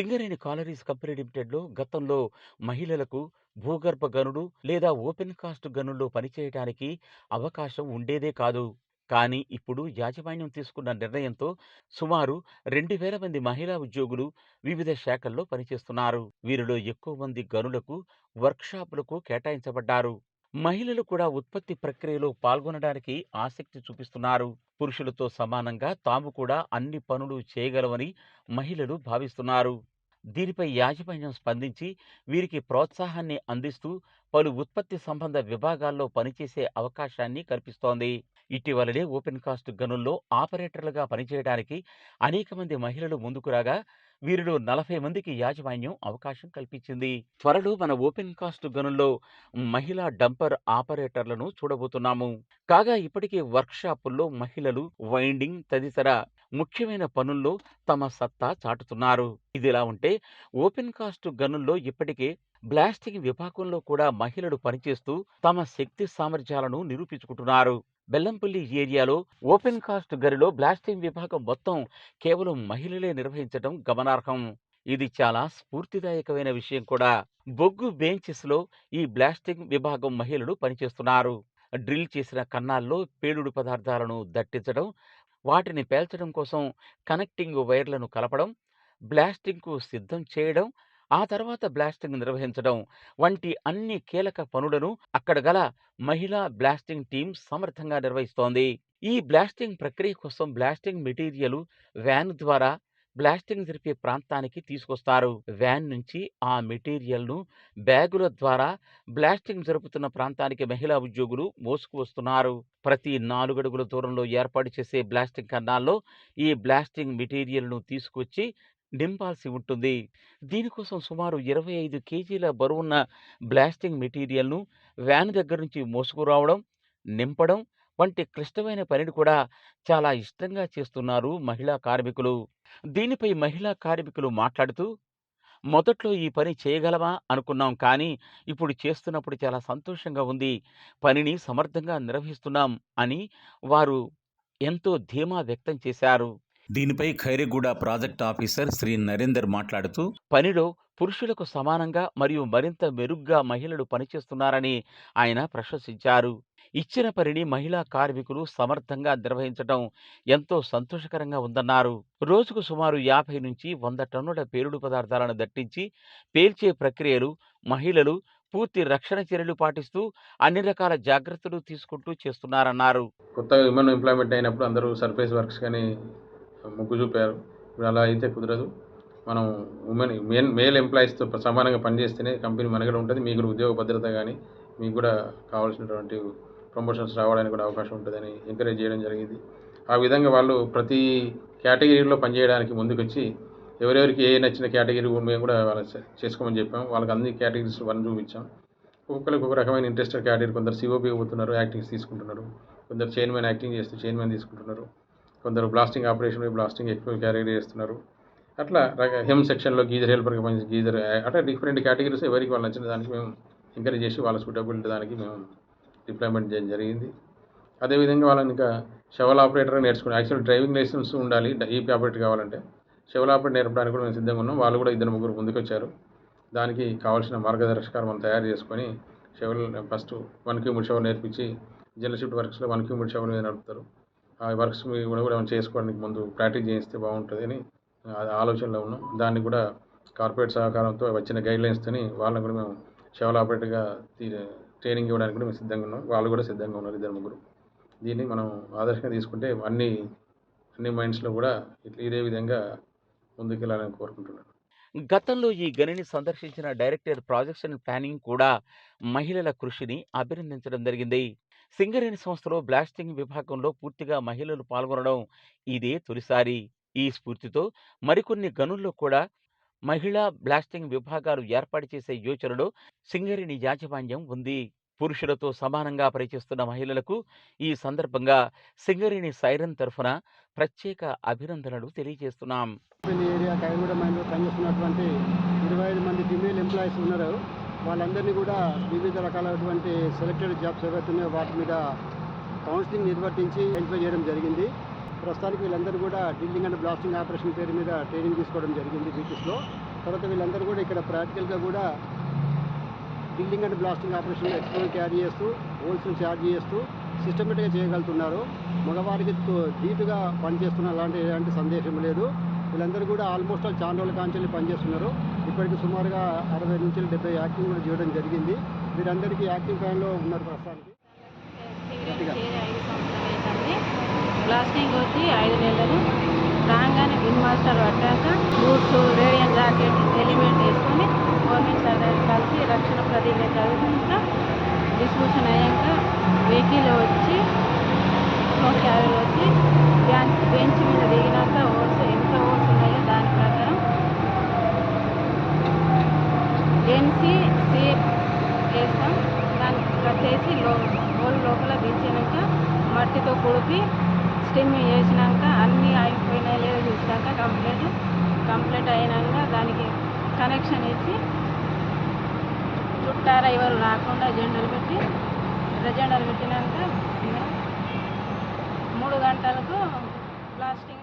Singareni collieries company లిమిటెడ్‌లో గతంలో మహిళలకు భూగర్భ గనులు లేదా ఓపెన్ కాస్ట్ గనుల్లో పనిచేయడానికి అవకాశం ఉండేదే కాదు. కానీ ఇప్పుడు యాజమాన్యం తీసుకున్న నిర్ణయంతో సుమారు 2000 మంది మహిళా ఉద్యోగులు వివిధ శాఖల్లో పనిచేస్తున్నారు. వీరిలో ఎక్కువ మంది గనులకు, వర్క్‌షాపులకు కేటాయించబడ్డారు. మహిళలు కూడా ఉత్పత్తి ప్రక్రియలో పాల్గొనడానికి ఆసక్తి చూపిస్తున్నారు. పురుషులతో సమానంగా తాము కూడా అన్ని పనులు చేయగలవని మహిళలు భావిస్తున్నారు. దీనిపై యాజమాన్యం స్పందించి వీరికి ప్రోత్సాహాన్ని అందిస్తూ పలు ఉత్పత్తి సంబంధ విభాగాల్లో పనిచేసే అవకాశాన్ని కల్పిస్తోంది. ఇటీవలనే ఓపెన్ కాస్ట్ గనుల్లో ఆపరేటర్లుగా పనిచేయడానికి అనేక మంది మహిళలు ముందుకు రాగా వీరిలో 40 మందికి యాజమాన్యం అవకాశం కల్పించింది. త్వరలో మన ఓపెన్ కాస్ట్ గనుల్లో మహిళా డంపర్ ఆపరేటర్లను చూడబోతున్నాము. కాగా ఇప్పటికే వర్క్‌షాపుల్లో మహిళలు వైండింగ్ తదితర ముఖ్యమైన పనుల్లో తమ సత్తా చాటుతున్నారు. ఇదిలా ఉంటే ఓపెన్ కాస్ట్ గనుల్లో ఇప్పటికే బ్లాస్టింగ్ విభాగంలో కూడా మహిళలు పనిచేస్తూ తమ శక్తి సామర్థ్యాలను నిరూపించుకుంటున్నారు. బెల్లంపల్లి ఏరియాలో ఓపెన్ కాస్ట్ గరిలో బ్లాస్టింగ్ విభాగం మొత్తం కేవలం మహిళలే నిర్వహించడం గమనార్హం. ఇది చాలా స్ఫూర్తిదాయకమైన విషయం కూడా. బొగ్గు బెంచెస్‌లో ఈ బ్లాస్టింగ్ విభాగం మహిళలు పనిచేస్తున్నారు. డ్రిల్ చేసిన కన్నాల్లో పేలుడు పదార్థాలను దట్టించడం, వాటిని పేల్చడం కోసం కనెక్టింగ్ వైర్లను కలపడం, బ్లాస్టింగ్‌కు సిద్ధం చేయడం, ఆ తర్వాత బ్లాస్టింగ్ నిర్వహించడం వంటి అన్ని కీలక పనులను అక్కడ గల మహిళా బ్లాస్టింగ్ టీం సమర్థంగా నిర్వహిస్తోంది. ఈ బ్లాస్టింగ్ ప్రక్రియ కోసం బ్లాస్టింగ్ మెటీరియల్ వ్యాన్ ద్వారా బ్లాస్టింగ్ జరిపే ప్రాంతానికి తీసుకొస్తారు. వ్యాన్ నుంచి ఆ మెటీరియల్‌ను బ్యాగుల ద్వారా బ్లాస్టింగ్ జరుపుతున్న ప్రాంతానికి మహిళా ఉద్యోగులు మోసుకు వస్తున్నారు. ప్రతి 4 అడుగుల దూరంలో ఏర్పాటు చేసే బ్లాస్టింగ్ కన్నాల్లో ఈ బ్లాస్టింగ్ మెటీరియల్‌ను తీసుకొచ్చి నింపాల్సి ఉంటుంది. దీనికోసం సుమారు 25 కేజీల బరువున్న బ్లాస్టింగ్ మెటీరియల్‌ను వ్యాన్ దగ్గర నుంచి మోసుకురావడం, నింపడం వంటి క్లిష్టమైన పనిని కూడా చాలా ఇష్టంగా చేస్తున్నారు మహిళా కార్మికులు. దీనిపై మహిళా కార్మికులు మాట్లాడుతూ మొదట్లో ఈ పని చేయగలమా అనుకున్నాం కానీ ఇప్పుడు చేస్తున్నప్పుడు చాలా సంతోషంగా ఉంది. పనిని సమర్థంగా నిర్వహిస్తున్నాం అని వారు ఎంతో ధీమా వ్యక్తం చేశారు. దీనిపై ఖైరిగూడ ప్రాజెక్ట్ ఆఫీసర్ శ్రీ నరేందర్ మాట్లాడుతూ పనిలో పురుషులకు సమానంగా మరియు మరింత మెరుగ్గా మహిళలు పనిచేస్తున్నారని ఆయన ప్రశంసించారు. ఇచ్చిన పనిని మహిళా కార్మికులు సమర్థంగా నిర్వహించడం ఎంతో సంతోషకరంగా ఉందన్నారు. రోజుకు సుమారు 50 నుంచి 100 టన్నుల పేలుడు పదార్థాలను దట్టించి పేల్చే ప్రక్రియలు మహిళలు పూర్తి రక్షణ చర్యలు పాటిస్తూ అన్ని రకాల జాగ్రత్తలు తీసుకుంటూ చేస్తున్నారన్నారు. కొత్తగా విమెన్ ఎంప్లాయ్మెంట్ అయినప్పుడు అందరూ సర్ఫేస్ వర్క్స్ కానీ మొగ్గు చూపారు. ఇప్పుడు అలా అయితే కుదరదు. మనం ఉమెన్ మెన్ మేల్ ఎంప్లాయీస్‌తో సమానంగా పనిచేస్తేనే కంపెనీ మనగడ ఉంటుంది మీకు కూడా ఉద్యోగ భద్రత కానీ మీకు కూడా కావాల్సినటువంటి ప్రమోషన్స్ రావడానికి కూడా అవకాశం ఉంటుందని ఎంకరేజ్ చేయడం జరిగింది. ఆ విధంగా వాళ్ళు ప్రతి కేటగిరీలో పనిచేయడానికి ముందుకొచ్చి ఎవరెవరికి ఏ నచ్చిన కేటగిరీ మేము కూడా వాళ్ళ చేసుకోమని చెప్పాం. వాళ్ళకి అన్ని కేటగిరీస్ వన్ చూపించాం. ఒక్కొక్కరికి ఒక రకమైన ఇంట్రెస్టెడ్ కేటగిరీ కొందరు సిఓపి పోతున్నారు. యాక్టింగ్స్ తీసుకుంటున్నారు. కొందరు చైర్మన్ యాక్టింగ్ చేస్తూ చైర్మన్ తీసుకుంటున్నారు. కొందరు బ్లాస్టింగ్ ఆపరేషన్ బ్లాస్టింగ్ ఎక్కువ క్యారీ చేస్తున్నారు. అట్లా రక హెమ్ సెక్షన్‌లో గీజర్ హెల్పర్‌గా గీజర్ అట్లా డిఫరెంట్ కేటగిరీస్ ఎవరికి వాళ్ళు నచ్చిన దానికి మేము ఎంకరేజ్ చేసి వాళ్ళ సూటబిలిటీ దానికి మేము డిప్లాయ్‌మెంట్ చేయడం జరిగింది. అదేవిధంగా వాళ్ళని ఇంకా షవల్ ఆపరేటర్ నేర్చుకుని యాక్చువల్ డ్రైవింగ్ లైసెన్స్ ఉండాలి. ఈపీ ఆపరేటర్ కావాలంటే. షవల్ ఆపరేటర్ నేర్పడానికి కూడా మేము సిద్ధంగా ఉన్నాం. వాళ్ళు కూడా ఇద్దరు ముగ్గురు ముందుకొచ్చారు. దానికి కావాల్సిన మార్గదర్శకాలు మనం తయారు చేసుకొని షవల్ ఫస్ట్ 1 క్యూబిక్ షవల్ నేర్పించి జనరల్ షిఫ్ట్ వర్క్స్‌లో 1 క్యూబిక్ షవల్ మీద నడుపుతారు. ఆ వర్క్స్ కూడా కూడా చేసుకోవడానికి ముందు ప్రాక్టీస్ చేయిస్తే బాగుంటుందని ఆలోచనలో ఉన్నాం. దాన్ని కూడా కార్పొరేట్ సహకారంతో వచ్చిన గైడ్‌లైన్స్‌తోని వాళ్ళని కూడా మేము షెవల్ ఆపరేటర్‌గా ట్రైనింగ్ ఇవ్వడానికి కూడా మేము సిద్ధంగా ఉన్నాం. వాళ్ళు కూడా సిద్ధంగా ఉన్నారు ఇద్దరు ముగ్గురు. దీన్ని మనం ఆదర్శంగా తీసుకుంటే అన్ని అన్ని మైండ్స్లో కూడా ఇట్లా ఇదే విధంగా ముందుకెళ్ళాలని కోరుకుంటున్నాను. గతంలో ఈ గనిని సందర్శించిన డైరెక్టర్ ప్రాజెక్ట్స్ అండ్ ప్లానింగ్ కూడా మహిళల కృషిని అభినందించడం జరిగింది. సింగరేణి సంస్థలో బ్లాస్టింగ్ విభాగంలో పూర్తిగా మహిళలు పాల్గొనడం ఇదే తొలిసారి. ఈ స్ఫూర్తితో మరికొన్ని గనుల్లో కూడా మహిళా బ్లాస్టింగ్ విభాగాలు ఏర్పాటు చేసే యోచనలో సింగరేణి యాజమాన్యం ఉంది. పురుషులతో సమానంగా పనిచేస్తున్న మహిళలకు ఈ సందర్భంగా సింగరేణి సైరన్ తరఫున ప్రత్యేక అభినందనలు తెలియజేస్తున్నాం. ఏరియా ఖైరగూడ మైన్‌లో పనిచేస్తున్నటువంటి 25 మంది ఫిమేల్ ఎంప్లాయీస్ ఉన్నారు. వాళ్ళందరినీ కూడా వివిధ రకాలైనటువంటి సెలెక్టెడ్ జాబ్స్ ఏవైతున్నాయో వాటి మీద కౌన్సిలింగ్ నిర్వర్తించి ఎంపిక చేయడం జరిగింది. ప్రస్తుతానికి వీళ్ళందరూ కూడా డ్రిల్లింగ్ అండ్ బ్లాస్టింగ్ ఆపరేషన్ పేరు మీద ట్రైనింగ్ తీసుకోవడం జరిగింది బీటీస్‌లో. తర్వాత వీళ్ళందరూ కూడా ఇక్కడ ప్రాక్టికల్గా కూడా drilling and blasting operation explore carry చేస్తూ హోల్సేల్ ఛార్జ్ చేస్తూ సిస్టమేటిక్గా చేయగలుగుతున్నారు మగవారికి డీప్గా ధీటుగా పనిచేస్తున్న అలాంటి ఎలాంటి సందేశం లేదు వీళ్ళందరూ కూడా ఆల్మోస్ట్ ఆల్ చాలా రోజుల కాంచెల్లి పనిచేస్తున్నారు. ఇప్పటికి సుమారుగా అరవై నుంచి డెబ్బై యాక్టింగ్ కూడా చేయడం జరిగింది. వీరందరికీ యాక్టింగ్ ప్లాన్లో ఉన్నారు ప్రస్తుతానికి. ఐదు బ్లాస్టింగ్ వచ్చి ఐదు నెలలు. రాగానే విన్ మాస్టర్ పట్టాక బూట్స్ రేడియం జాకెట్ ఎలిమెంట్ వేసుకొని గవర్నమెంట్ సర్దార్ కలిసి రక్షణ ప్రతిజ్ఞ చదువుకుంటా డిస్ట్రిబ్యూషన్ అయ్యాక వెహికల్ వచ్చి స్మోక్ క్యారీలు వచ్చి బెంచ్ మీద చేసి లో హోల్ లోపల దించినాక మట్టితో కుడిపి స్టిమ్ చేసినాక అన్నీ అయిపోయినాయి లేదో చూసినాక కంప్లీట్ కంప్లీట్ అయినాక దానికి కనెక్షన్ ఇచ్చి చుట్టారా ఎవరు రాకుండా జెండలు పెట్టి ఎర్ర జెండలు పెట్టినాక మూడు గంటలకు ప్లాస్టింగ్